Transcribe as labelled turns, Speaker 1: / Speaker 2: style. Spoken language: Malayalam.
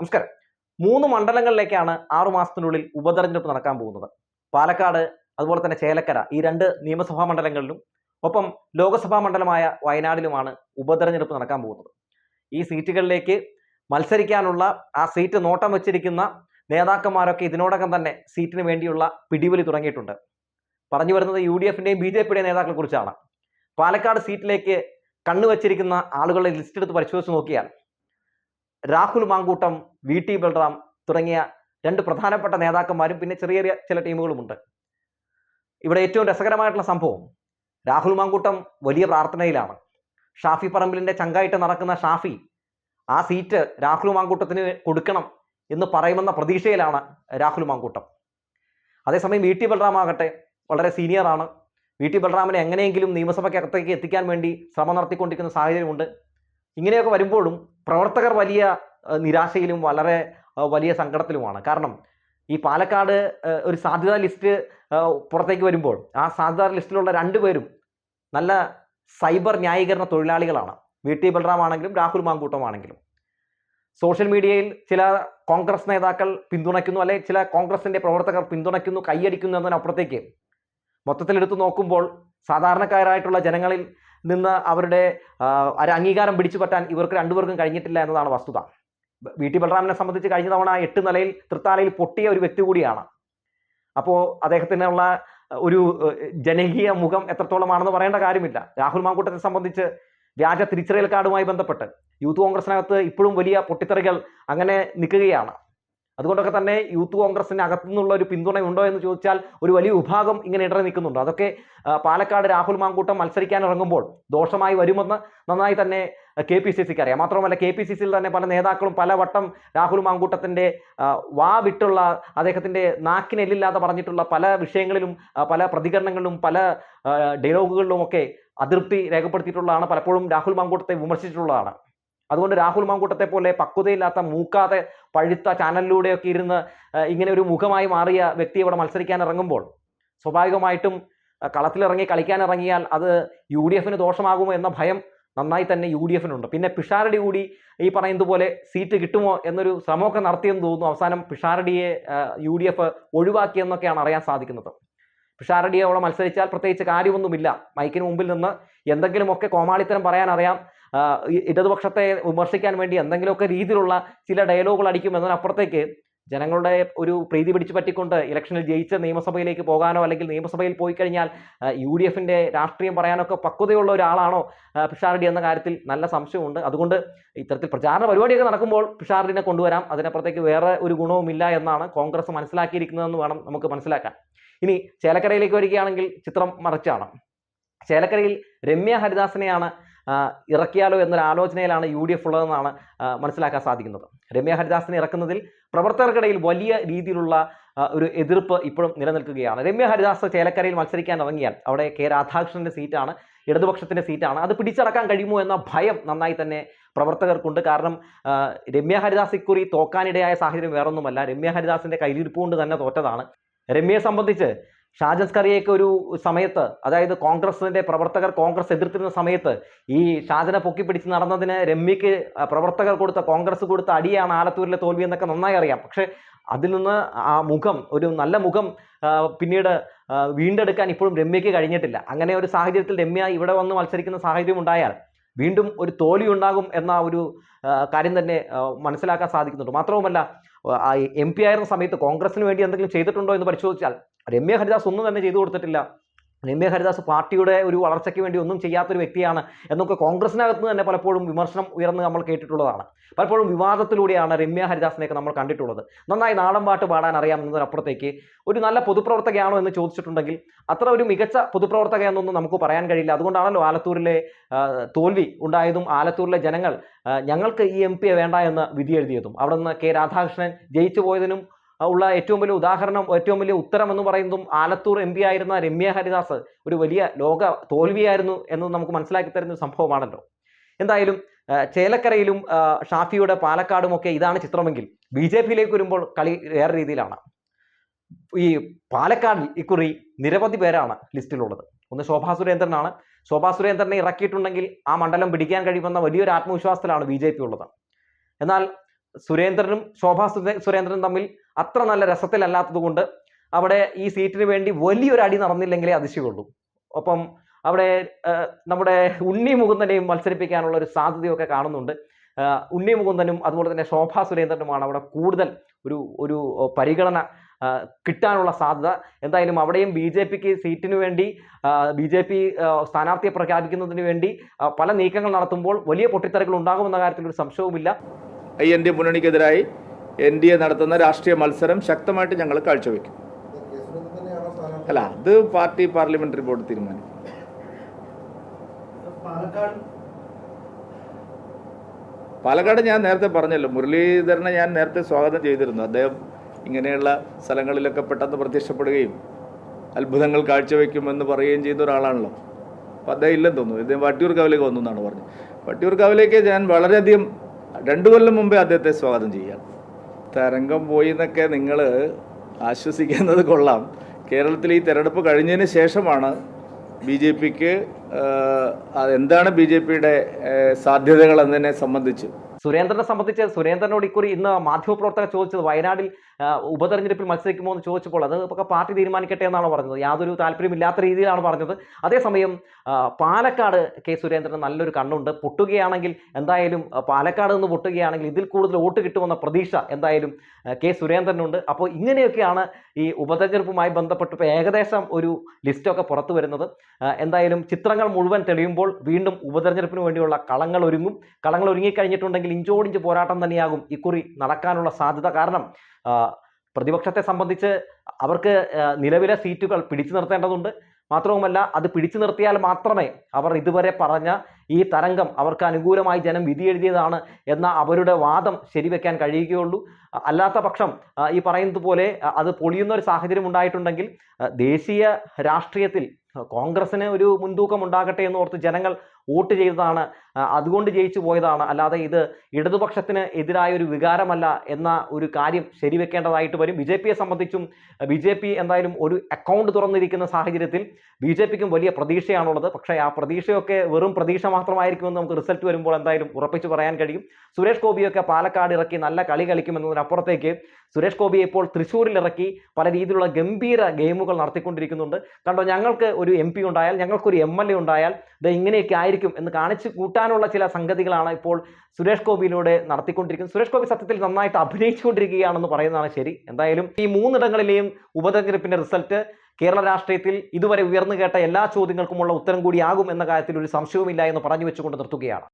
Speaker 1: നമസ്കാരം. മൂന്ന് മണ്ഡലങ്ങളിലേക്കാണ് ആറു മാസത്തിനുള്ളിൽ ഉപതെരഞ്ഞെടുപ്പ് നടക്കാൻ പോകുന്നത്. പാലക്കാട് അതുപോലെ തന്നെ ചേലക്കര ഈ രണ്ട് നിയമസഭാ മണ്ഡലങ്ങളിലും ഒപ്പം ലോകസഭാ മണ്ഡലമായ വയനാടിലുമാണ് ഉപതെരഞ്ഞെടുപ്പ് നടക്കാൻ പോകുന്നത്. ഈ സീറ്റുകളിലേക്ക് മത്സരിക്കാനുള്ള ആ സീറ്റ് നോട്ടം വെച്ചിരിക്കുന്ന നേതാക്കന്മാരൊക്കെ ഇതിനോടകം തന്നെ സീറ്റിന് വേണ്ടിയുള്ള പിടിവലി തുടങ്ങിയിട്ടുണ്ട്. പറഞ്ഞു വരുന്നത് യു ഡി എഫിന്റെയും ബി ജെ പിയുടെയും നേതാക്കളെ കുറിച്ചാണ്. പാലക്കാട് സീറ്റിലേക്ക് കണ്ണുവച്ചിരിക്കുന്ന ആളുകളുടെ ലിസ്റ്റ് എടുത്ത് പരിശോധിച്ച് നോക്കിയാൽ രാഹുൽ മാങ്കൂട്ടം വി ടി ബൽറാം തുടങ്ങിയ രണ്ട് പ്രധാനപ്പെട്ട നേതാക്കന്മാരും പിന്നെ ചെറിയ ചെറിയ ചില ടീമുകളുമുണ്ട്. ഇവിടെ ഏറ്റവും രസകരമായിട്ടുള്ള സംഭവം രാഹുൽ മാങ്കൂട്ടം വലിയ പ്രാർത്ഥനയിലാണ്. ഷാഫി പറമ്പിലിന്റെ ചങ്കായിട്ട് നടക്കുന്ന ഷാഫി ആ സീറ്റ് രാഹുൽ മാങ്കൂട്ടത്തിന് കൊടുക്കണം എന്ന് പറയുമെന്ന പ്രതീക്ഷയിലാണ് രാഹുൽ മാങ്കൂട്ടം. അതേസമയം വി ടി ബൽറാം ആകട്ടെ വളരെ സീനിയറാണ് വി ടി ബൽറാമിനെ എങ്ങനെയെങ്കിലും നിയമസഭയ്ക്കകത്തേക്ക് എത്തിക്കാൻ വേണ്ടി ശ്രമം നടത്തിക്കൊണ്ടിരിക്കുന്ന സാഹചര്യമുണ്ട്. ഇങ്ങനെയൊക്കെ വരുമ്പോഴും പ്രവർത്തകർ വലിയ നിരാശയിലും വളരെ വലിയ സങ്കടത്തിലുമാണ്. കാരണം ഈ പാലക്കാട് ഒരു സാധ്യതാ ലിസ്റ്റ് പുറത്തേക്ക് വരുമ്പോൾ ആ സാധ്യതാ ലിസ്റ്റിലുള്ള രണ്ടുപേരും നല്ല സൈബർ ന്യായീകരണ തൊഴിലാളികളാണ്. വി. ടി. ബൽറാം ആണെങ്കിലും രാഹുൽ മാങ്കൂട്ടം ആണെങ്കിലും സോഷ്യൽ മീഡിയയിൽ ചില കോൺഗ്രസ് നേതാക്കൾ പിന്തുണയ്ക്കുന്നു അല്ലെങ്കിൽ ചില കോൺഗ്രസിന്റെ പ്രവർത്തകർ പിന്തുണയ്ക്കുന്നു കൈയടിക്കുന്നു എന്നതിനപ്പുറത്തേക്ക് മൊത്തത്തിലെടുത്ത് നോക്കുമ്പോൾ സാധാരണക്കാരായിട്ടുള്ള ജനങ്ങളിൽ നിന്ന് അവരുടെ ഒരു അംഗീകാരം പിടിച്ചു പറ്റാൻ ഇവർക്ക് രണ്ടുപേർക്കും കഴിഞ്ഞിട്ടില്ല എന്നതാണ് വസ്തുത. വി ടി ബലറാമിനെ സംബന്ധിച്ച് കഴിഞ്ഞ തവണ എട്ട് നിലയിൽ തൃത്താലയിൽ പൊട്ടിയ ഒരു വ്യക്തി കൂടിയാണ്. അപ്പോൾ അദ്ദേഹത്തിനുള്ള ഒരു ജനകീയ മുഖം എത്രത്തോളമാണെന്ന് പറയേണ്ട കാര്യമില്ല. രാഹുൽ മാങ്കൂട്ടത്തെ സംബന്ധിച്ച് വ്യാജ തിരിച്ചറിയൽ കാർഡുമായി ബന്ധപ്പെട്ട് യൂത്ത് കോൺഗ്രസിനകത്ത് ഇപ്പോഴും വലിയ പൊട്ടിത്തെറികൾ അങ്ങനെ നിൽക്കുകയാണ്. അതുകൊണ്ടൊക്കെ തന്നെ യൂത്ത് കോൺഗ്രസിന് അകത്തു നിന്നുള്ള ഒരു പിന്തുണയുണ്ടോ എന്ന് ചോദിച്ചാൽ ഒരു വലിയ വിഭാഗം ഇങ്ങനെ ഇടറി നിൽക്കുന്നുണ്ട്. അതൊക്കെ പാലക്കാട് രാഹുൽ മാങ്കൂട്ടം മത്സരിക്കാൻ ഇറങ്ങുമ്പോൾ ദോഷമായി വരുമെന്ന് നന്നായി തന്നെ കെ പി സി സിക്ക് അറിയാം. മാത്രമല്ല കെ പി സി സിയിൽ തന്നെ പല നേതാക്കളും പല വട്ടം രാഹുൽ മാങ്കൂട്ടത്തിന്റെ വാ വിട്ടുള്ള അദ്ദേഹത്തിന്റെ നാക്കിനെല്ലില്ലാതെ പറഞ്ഞിട്ടുള്ള പല വിഷയങ്ങളിലും പല പ്രതികരണങ്ങളിലും പല ഡയലോഗുകളിലും ഒക്കെ അതൃപ്തി രേഖപ്പെടുത്തിയിട്ടുള്ളതാണ്. പലപ്പോഴും രാഹുൽ മാങ്കൂട്ടത്തെ വിമർശിച്ചിട്ടുള്ളതാണ്. അതുകൊണ്ട് രാഹുൽ മാങ്കൂട്ടത്തെ പോലെ പക്വതയില്ലാത്ത മൂക്കാതെ പഴുത്ത ചാനലിലൂടെയൊക്കെ ഇരുന്ന് ഇങ്ങനെ ഒരു മുഖമായി മാറിയ വ്യക്തി ഇവിടെ മത്സരിക്കാൻ ഇറങ്ങുമ്പോൾ സ്വാഭാവികമായിട്ടും കളത്തിലിറങ്ങി കളിക്കാൻ ഇറങ്ങിയാൽ അത് യു ഡി എഫിന് ദോഷമാകുമോ എന്ന ഭയം നന്നായി തന്നെ യു ഡി എഫിനുണ്ട്. പിന്നെ പിഷാരടി കൂടി ഈ പറയുന്നത് പോലെ സീറ്റ് കിട്ടുമോ എന്നൊരു ശ്രമമൊക്കെ നടത്തിയെന്ന് തോന്നുന്നു. അവസാനം പിഷാരടിയെ യു ഡി എഫ് ഒഴിവാക്കിയെന്നൊക്കെയാണ് അറിയാൻ സാധിക്കുന്നത്. പിഷാരടിയെ അവിടെ മത്സരിച്ചാൽ പ്രത്യേകിച്ച് കാര്യമൊന്നുമില്ല. മൈക്കിന് മുമ്പിൽ നിന്ന് എന്തെങ്കിലുമൊക്കെ കോമാളിത്തരം പറയാൻ അറിയാം ഇടതുപക്ഷത്തെ വിമർശിക്കാൻ വേണ്ടി എന്തെങ്കിലുമൊക്കെ രീതിയിലുള്ള ചില ഡയലോഗുകൾ അടിക്കും എന്നതിനപ്പുറത്തേക്ക് ജനങ്ങളുടെ ഒരു പ്രീതി പിടിച്ചു പറ്റിക്കൊണ്ട് ഇലക്ഷനിൽ ജയിച്ച് നിയമസഭയിലേക്ക് പോകാനോ അല്ലെങ്കിൽ നിയമസഭയിൽ പോയി കഴിഞ്ഞാൽ യു ഡി എഫിന്റെ രാഷ്ട്രീയം പറയാനൊക്കെ പക്വതയുള്ള ഒരാളാണോ പിഷാർഡി എന്ന കാര്യത്തിൽ നല്ല സംശയമുണ്ട്. അതുകൊണ്ട് ഇത്തരത്തിൽ പ്രചാരണ പരിപാടിയൊക്കെ നടക്കുമ്പോൾ പിഷാർഡിനെ കൊണ്ടുവരാം. അതിനപ്പുറത്തേക്ക് വേറെ ഒരു ഗുണവുമില്ല എന്നാണ് കോൺഗ്രസ് മനസ്സിലാക്കിയിരിക്കുന്നതെന്ന് വേണം നമുക്ക് മനസ്സിലാക്കാൻ. ഇനി ചേലക്കരയിലേക്ക് വരികയാണെങ്കിൽ ചിത്രം മറിച്ചാണ്. ചേലക്കരയിൽ രമ്യ ഹരിദാസിനെയാണ് ഇറക്കിയാലോ എന്നൊരു ആലോചനയിലാണ് യു ഡി എഫ് ഉള്ളതെന്നാണ് മനസ്സിലാക്കാൻ സാധിക്കുന്നത്. രമ്യ ഹരിദാസിനെ ഇറക്കുന്നതിൽ പ്രവർത്തകർക്കിടയിൽ വലിയ രീതിയിലുള്ള ഒരു എതിർപ്പ് ഇപ്പോഴും നിലനിൽക്കുകയാണ്. രമ്യ ഹരിദാസ് ചേലക്കരയിൽ മത്സരിക്കാൻ ഇറങ്ങിയാൽ അവിടെ കെ രാധാകൃഷ്ണന്റെ സീറ്റാണ് ഇടതുപക്ഷത്തിന്റെ സീറ്റാണ്. അത് പിടിച്ചടക്കാൻ കഴിയുമോ എന്ന ഭയം നന്നായി തന്നെ പ്രവർത്തകർക്കുണ്ട്. കാരണം രമ്യ ഹരിദാസ് ഇക്കുറി തോക്കാനിടയായ സാഹചര്യം വേറൊന്നുമല്ല. രമ്യ ഹരിദാസിന്റെ കയ്യിലിരിപ്പ് കൊണ്ട് തന്നെ തോറ്റതാണ്. രമ്യയെ സംബന്ധിച്ച് ഷാജൻ സ്കറിയൊക്കെ ഒരു സമയത്ത് അതായത് കോൺഗ്രസിന്റെ പ്രവർത്തകർ കോൺഗ്രസ് എതിർത്തിരുന്ന സമയത്ത് ഈ ഷാജനെ പൊക്കി പിടിച്ച് നടന്നതിന് രമ്യക്ക് പ്രവർത്തകർ കൊടുത്ത കോൺഗ്രസ് കൊടുത്ത അടിയാണ് ആലത്തൂരിലെ തോൽവി എന്നൊക്കെ നന്നായി അറിയാം. പക്ഷെ അതിൽ നിന്ന് ആ മുഖം ഒരു നല്ല മുഖം പിന്നീട് വീണ്ടെടുക്കാൻ ഇപ്പോഴും രമ്യക്ക് കഴിഞ്ഞിട്ടില്ല. അങ്ങനെ ഒരു സാഹചര്യത്തിൽ രമ്യ ഇവിടെ വന്ന് മത്സരിക്കുന്ന സാഹചര്യം ഉണ്ടായാൽ വീണ്ടും ഒരു തോൽവി ഉണ്ടാകും എന്ന ഒരു കാര്യം തന്നെ മനസ്സിലാക്കാൻ സാധിക്കുന്നുണ്ട്. മാത്രവുമല്ല എം പി ആയിരുന്ന സമയത്ത് കോൺഗ്രസിന് വേണ്ടി എന്തെങ്കിലും ചെയ്തിട്ടുണ്ടോ എന്ന് പരിശോധിച്ചാൽ രമ്യ ഹരിദാസ് ഒന്നും തന്നെ ചെയ്തു കൊടുത്തിട്ടില്ല. രമ്യ ഹരിദാസ് പാർട്ടിയുടെ ഒരു വളർച്ചയ്ക്ക് വേണ്ടി ഒന്നും ചെയ്യാത്തൊരു വ്യക്തിയാണ് എന്നൊക്കെ കോൺഗ്രസിനകത്ത് തന്നെ പലപ്പോഴും വിമർശനം ഉയർന്ന് നമ്മൾ കേട്ടിട്ടുള്ളതാണ്. പലപ്പോഴും വിവാദത്തിലൂടെയാണ് രമ്യ ഹരിദാസിനെയൊക്കെ നമ്മൾ കണ്ടിട്ടുള്ളത്. നന്നായി നാടൻ പാട്ട് പാടാൻ അറിയാം എന്നതിനപ്പുറത്തേക്ക് ഒരു നല്ല പൊതുപ്രവർത്തകയാണോ എന്ന് ചോദിച്ചിട്ടുണ്ടെങ്കിൽ അത്ര ഒരു മികച്ച പൊതുപ്രവർത്തക എന്നൊന്നും നമുക്ക് പറയാൻ കഴിയില്ല. അതുകൊണ്ടാണല്ലോ ആലത്തൂരിലെ തോൽവി ഉണ്ടായതും ആലത്തൂരിലെ ജനങ്ങൾ ഞങ്ങൾക്ക് ഈ എം പിയെ വേണ്ട എന്ന് വിധി എഴുതിയതും. അവിടെ നിന്ന് കെ രാധാകൃഷ്ണൻ ജയിച്ചു പോയതിനും ഉള്ള ഏറ്റവും വലിയ ഉദാഹരണം ഏറ്റവും വലിയ ഉത്തരം എന്ന് പറയുന്നതും ആലത്തൂർ എം പി ആയിരുന്ന രമ്യ ഹരിദാസ് ഒരു വലിയ ലോക തോൽവിയായിരുന്നു എന്ന് നമുക്ക് മനസ്സിലാക്കി തരുന്ന സംഭവമാണല്ലോ. എന്തായാലും ചേലക്കരയിലും ഷാഫിയുടെ പാലക്കാടും ഒക്കെ ഇതാണ് ചിത്രമെങ്കിൽ ബി ജെ പിയിലേക്ക് വരുമ്പോൾ കളി വേറെ രീതിയിലാണ്. ഈ പാലക്കാടിൽ ഇക്കുറി നിരവധി പേരാണ് ലിസ്റ്റിലുള്ളത്. ഒന്ന് ശോഭാ സുരേന്ദ്രനാണ്. ശോഭാ സുരേന്ദ്രനെ ഇറക്കിയിട്ടുണ്ടെങ്കിൽ ആ മണ്ഡലം പിടിക്കാൻ കഴിയുമെന്ന വലിയൊരു ആത്മവിശ്വാസത്തിലാണ് ബി ജെ പി ഉള്ളത്. എന്നാൽ സുരേന്ദ്രനും ശോഭാ സുരേന്ദ്രനും തമ്മിൽ അത്ര നല്ല രസത്തിലല്ലാത്തത് കൊണ്ട് അവിടെ ഈ സീറ്റിന് വേണ്ടി വലിയൊരു അടി നടന്നില്ലെങ്കിലേ അതിശയുള്ളൂ ഒപ്പം അവിടെ നമ്മുടെ ഉണ്ണി മുകുന്ദനെയും മത്സരിപ്പിക്കാനുള്ള ഒരു സാധ്യതയൊക്കെ കാണുന്നുണ്ട്. ഉണ്ണി മുകുന്ദനും അതുപോലെ തന്നെ ശോഭാ സുരേന്ദ്രനുമാണ് അവിടെ കൂടുതൽ ഒരു ഒരു പരിഗണന കിട്ടാനുള്ള സാധ്യത. എന്തായാലും അവിടെയും ബി ജെ പിക്ക് സീറ്റിന് വേണ്ടി ബി ജെ പി സ്ഥാനാർത്ഥിയെ പ്രഖ്യാപിക്കുന്നതിന് വേണ്ടി പല നീക്കങ്ങൾ നടത്തുമ്പോൾ വലിയ പൊട്ടിത്തെറികൾ ഉണ്ടാകുമെന്ന കാര്യത്തിൽ ഒരു സംശയവുമില്ല.
Speaker 2: ഐ എൻ ഡി മുന്നണിക്കെതിരായി എൻ ഡി എ നടത്തുന്ന രാഷ്ട്രീയ മത്സരം ശക്തമായിട്ട് ഞങ്ങൾ കാഴ്ചവെക്കും. അല്ല അത് പാർട്ടി പാർലമെന്ററി ബോർഡ് തീരുമാനിക്കും.
Speaker 3: പാലക്കാട്?
Speaker 2: പാലക്കാട് ഞാൻ നേരത്തെ പറഞ്ഞല്ലോ മുരളീധരനെ ഞാൻ നേരത്തെ സ്വാഗതം ചെയ്തിരുന്നു. അദ്ദേഹം ഇങ്ങനെയുള്ള സ്ഥലങ്ങളിലൊക്കെ പെട്ടെന്ന് പ്രത്യക്ഷപ്പെടുകയും അത്ഭുതങ്ങൾ കാഴ്ചവെക്കുമെന്ന് പറയുകയും ചെയ്യുന്ന ഒരാളാണല്ലോ. അപ്പോൾ അദ്ദേഹം ഇല്ലെന്ന് തോന്നുന്നു. ഇദ്ദേഹം വട്ടിയൂർക്കാവിലേക്ക് വന്നു എന്നാണ് പറഞ്ഞത്. വട്ടിയൂർക്കാവിലേക്ക് ഞാൻ വളരെയധികം രണ്ടു കൊല്ലം മുമ്പേ അദ്ദേഹത്തെ സ്വാഗതം ചെയ്യാം. തരംഗം പോയി എന്നൊക്കെ നിങ്ങൾ ആശ്വസിക്കുന്നത് കൊള്ളാം. കേരളത്തിൽ ഈ തെരഞ്ഞെടുപ്പ് കഴിഞ്ഞതിന് ശേഷമാണ് ബി ജെ പിക്ക് എന്താണ് ബി ജെ പിയുടെ സാധ്യതകൾ എന്നതിനെ സംബന്ധിച്ച്?
Speaker 1: സുരേന്ദ്രനെ സംബന്ധിച്ച് സുരേന്ദ്രനോട് ഇക്കുറി ഇന്ന് മാധ്യമപ്രവർത്തകർ ചോദിച്ചത് വയനാടിൽ ഉപതെരഞ്ഞെടുപ്പിൽ മത്സരിക്കുമോ എന്ന് ചോദിച്ചപ്പോൾ അത് ഒക്കെ പാർട്ടി തീരുമാനിക്കട്ടെ എന്നാണ് പറഞ്ഞത്. യാതൊരു താല്പര്യമില്ലാത്ത രീതിയിലാണ് പറഞ്ഞത്. അതേസമയം പാലക്കാട് കെ സുരേന്ദ്രന് നല്ലൊരു കണ്ണുണ്ട്. പൊട്ടുകയാണെങ്കിൽ എന്തായാലും പാലക്കാട് നിന്ന് പൊട്ടുകയാണെങ്കിൽ ഇതിൽ കൂടുതൽ വോട്ട് കിട്ടുമെന്ന പ്രതീക്ഷ എന്തായാലും കെ സുരേന്ദ്രനുണ്ട്. അപ്പോൾ ഇങ്ങനെയൊക്കെയാണ് ഈ ഉപതെരഞ്ഞെടുപ്പുമായി ബന്ധപ്പെട്ട് ഇപ്പോൾ ഏകദേശം ഒരു ലിസ്റ്റൊക്കെ പുറത്തു വരുന്നത്. എന്തായാലും ചിത്രങ്ങൾ മുഴുവൻ തെളിയുമ്പോൾ വീണ്ടും ഉപതെരഞ്ഞെടുപ്പിന് വേണ്ടിയുള്ള കളങ്ങൾ ഒരുങ്ങും. കളങ്ങൾ ഒരുങ്ങിക്കഴിഞ്ഞിട്ടുണ്ടെങ്കിൽ ഇഞ്ചോടിഞ്ച് പോരാട്ടം തന്നെയാകും ഇക്കുറി നടക്കാനുള്ള സാധ്യത കാരണം പ്രതിപക്ഷത്തെ സംബന്ധിച്ച് അവർക്ക് നിലവിലെ സീറ്റുകൾ പിടിച്ചു നിർത്തേണ്ടതുണ്ട്. മാത്രവുമല്ല അത് പിടിച്ചു നിർത്തിയാൽ മാത്രമേ അവർ ഇതുവരെ പറഞ്ഞ ഈ തരംഗം അവർക്ക് അനുകൂലമായി ജനം വിധി എഴുതിയതാണ് എന്ന അവരുടെ വാദം ശരിവെക്കാൻ കഴിയുകയുള്ളൂ. അല്ലാത്ത പക്ഷം ഈ പറയുന്നത് പോലെ അത് പൊളിയുന്ന ഒരു സാഹചര്യം ഉണ്ടായിട്ടുണ്ടെങ്കിൽ ദേശീയ രാഷ്ട്രീയത്തിൽ കോൺഗ്രസിന് ഒരു മുൻതൂക്കം ഉണ്ടാകട്ടെ എന്ന് ഓർത്ത് ജനങ്ങൾ വോട്ട് ചെയ്തതാണ് അതുകൊണ്ട് ജയിച്ചു പോയതാണ്. അല്ലാതെ ഇത് ഇടതുപക്ഷത്തിന് എതിരായ ഒരു വികാരമല്ല എന്ന ഒരു കാര്യം ശരിവെക്കേണ്ടതായിട്ട് വരും. ബി ജെ പിയെ സംബന്ധിച്ചും ബി ജെ പി എന്തായാലും ഒരു അക്കൗണ്ട് തുറന്നിരിക്കുന്ന സാഹചര്യത്തിൽ ബി ജെ പിക്കും വലിയ പ്രതീക്ഷയാണുള്ളത്. പക്ഷേ ആ പ്രതീക്ഷയൊക്കെ വെറും പ്രതീക്ഷ മാത്രമായിരിക്കുമെന്ന് നമുക്ക് റിസൾട്ട് വരുമ്പോൾ എന്തായാലും ഉറപ്പിച്ച് പറയാൻ കഴിയും. സുരേഷ് ഗോപിയൊക്കെ പാലക്കാട് ഇറക്കി നല്ല കളി കളിക്കുമെന്നതിനപ്പുറത്തേക്ക് സുരേഷ് ഗോപിയെ ഇപ്പോൾ തൃശ്ശൂരിൽ ഇറക്കി പല രീതിയിലുള്ള ഗംഭീര ഗെയിമുകൾ നടത്തിക്കൊണ്ടിരിക്കുന്നുണ്ട്. കണ്ടോ ഞങ്ങൾക്ക് ഒരു എം പി ഉണ്ടായാൽ ഞങ്ങൾക്കൊരു എം എൽ എ ഉണ്ടായാൽ ഇത് ഇങ്ങനെയൊക്കെ ആയിരിക്കും എന്ന് കാണിച്ചു കൂട്ടാനുള്ള ചില സംഗതികളാണ് ഇപ്പോൾ സുരേഷ് ഗോപിയിലൂടെ നടത്തിക്കൊണ്ടിരിക്കുന്നത്. സുരേഷ് ഗോപി സത്യത്തിൽ നന്നായിട്ട് അഭിനയിച്ചുകൊണ്ടിരിക്കുകയാണെന്ന് പറയുന്നതാണ് ശരി. എന്തായാലും ഈ മൂന്നിടങ്ങളിലെയും ഉപതെരഞ്ഞെടുപ്പിന്റെ റിസൾട്ട് കേരള രാഷ്ട്രീയത്തിൽ ഇതുവരെ ഉയർന്നു കേട്ട എല്ലാ ചോദ്യങ്ങൾക്കുമുള്ള ഉത്തരം കൂടിയാകും എന്ന കാര്യത്തിൽ ഒരു സംശയവുമില്ല എന്ന് പറഞ്ഞു വെച്ചുകൊണ്ട് നിർത്തുകയാണ്.